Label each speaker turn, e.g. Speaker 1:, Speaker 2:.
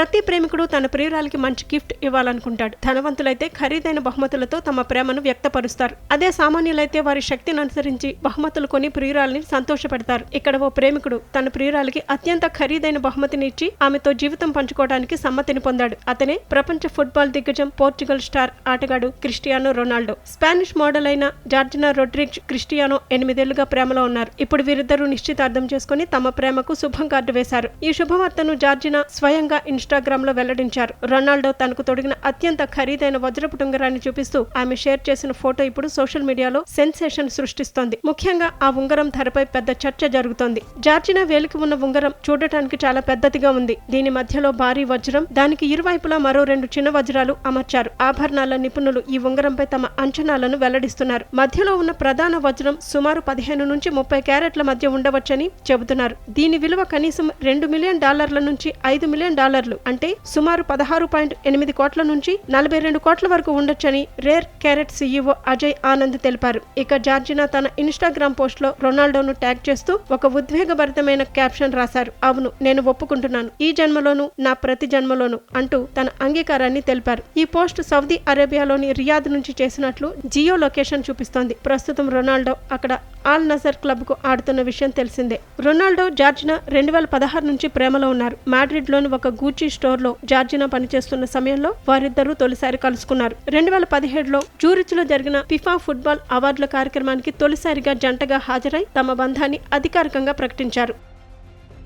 Speaker 1: ప్రతి ప్రేమికుడు తన ప్రియురాలికి మంచి గిఫ్ట్ ఇవ్వాలనుకుంటాడు. ధనవంతులైతే ఖరీదైన బహుమతులతో తమ ప్రేమను వ్యక్తపరుస్తారు. అదే సామాన్యులైతే వారి శక్తిని అనుసరించి బహుమతులు కొని ప్రియురాలిని సంతోషపెడతారు. ఇక్కడ ఓ ప్రేమికుడు తన ప్రియురాలికి అత్యంత ఖరీదైన బహుమతిని ఇచ్చి ఆమెతో జీవితం పంచుకోవడానికి సమ్మతిని పొందాడు. అతనే ప్రపంచ ఫుట్బాల్ దిగ్గజం పోర్చుగల్ స్టార్ ఆటగాడు క్రిస్టియానో రొనాల్డో. స్పానిష్ మోడల్ అయిన జార్జినా రొడ్రిగ్జ్ క్రిస్టియానో ఎనిమిదేళ్ళుగా ప్రేమలో ఉన్నారు. ఇప్పుడు వీరిద్దరూ నిశ్చితార్థం చేసుకుని తమ ప్రేమకు శుభం కార్డు వేశారు. ఈ శుభవార్తను జార్జినా స్వయంగా ఇన్స్టాగ్రామ్ లో వెల్లడించారు. రొనాల్డో తనకు తొడిగిన అత్యంత ఖరీదైన వజ్రపు ఉంగరాన్ని చూపిస్తూ ఆమె షేర్ చేసిన ఫోటో ఇప్పుడు సోషల్ మీడియాలో సెన్సేషన్ సృష్టిస్తోంది. ముఖ్యంగా ఆ ఉంగరం ధరపై పెద్ద చర్చ జరుగుతోంది. జార్జినా వేలికి ఉన్న ఉంగరం చూడటానికి చాలా పెద్దదిగా ఉంది. దీని మధ్యలో భారీ వజ్రం దానికి ఇరువైపులా మరో రెండు చిన్న వజ్రాలు అమర్చారు. ఆభరణాల నిపుణులు ఈ ఉంగరంపై తమ అంచనాలను వెల్లడిస్తున్నారు. మధ్యలో ఉన్న ప్రధాన వజ్రం సుమారు పదిహేను నుంచి ముప్పై క్యారెట్ల మధ్య ఉండవచ్చని చెబుతున్నారు. దీని విలువ కనీసం రెండు మిలియన్ డాలర్ల నుంచి ఐదు మిలియన్ డాలర్లు. అంటే సుమారు పదహారు పాయింట్ ఎనిమిది కోట్ల నుంచి నలభై రెండు కోట్ల వరకు ఉండొచ్చని rare carat CEO Ajay Anand తెలిపారు. ఇక జార్జినా తన ఇన్స్టాగ్రామ్ పోస్ట్లో రొనాల్డోను ట్యాగ్ చేస్తూ ఒక ఉద్వేగభరితమైన క్యాప్షన్ రాశారు. అవును నేను ఒప్పుకుంటున్నాను. ఈ జన్మలోను నా ప్రతి జన్మలోను అంటూ తన అంగీకారాన్ని తెలిపారు. ఈ పోస్ట్ సౌదీ అరేబియాలోని రియాద్ నుంచి చేసినట్లు జియో లొకేషన్ చూపిస్తోంది. ప్రస్తుతం రొనాల్డో అక్కడ ఆల్ నజర్ క్లబ్కు ఆడుతున్న విషయం తెలిసిందే. రొనాల్డో జార్జినా రెండు వేల పదహారు నుంచి ప్రేమలో ఉన్నారు. మాడ్రిడ్లోని ఒక గూచి స్టోర్లో జార్జినా పనిచేస్తున్న సమయంలో వారిద్దరూ తొలిసారి కలుసుకున్నారు. రెండు వేల పదిహేడులో జూరిచ్లో జరిగిన ఫిఫా ఫుట్బాల్ అవార్డుల కార్యక్రమానికి తొలిసారిగా జంటగా హాజరై తమ బంధాన్ని అధికారికంగా ప్రకటించారు.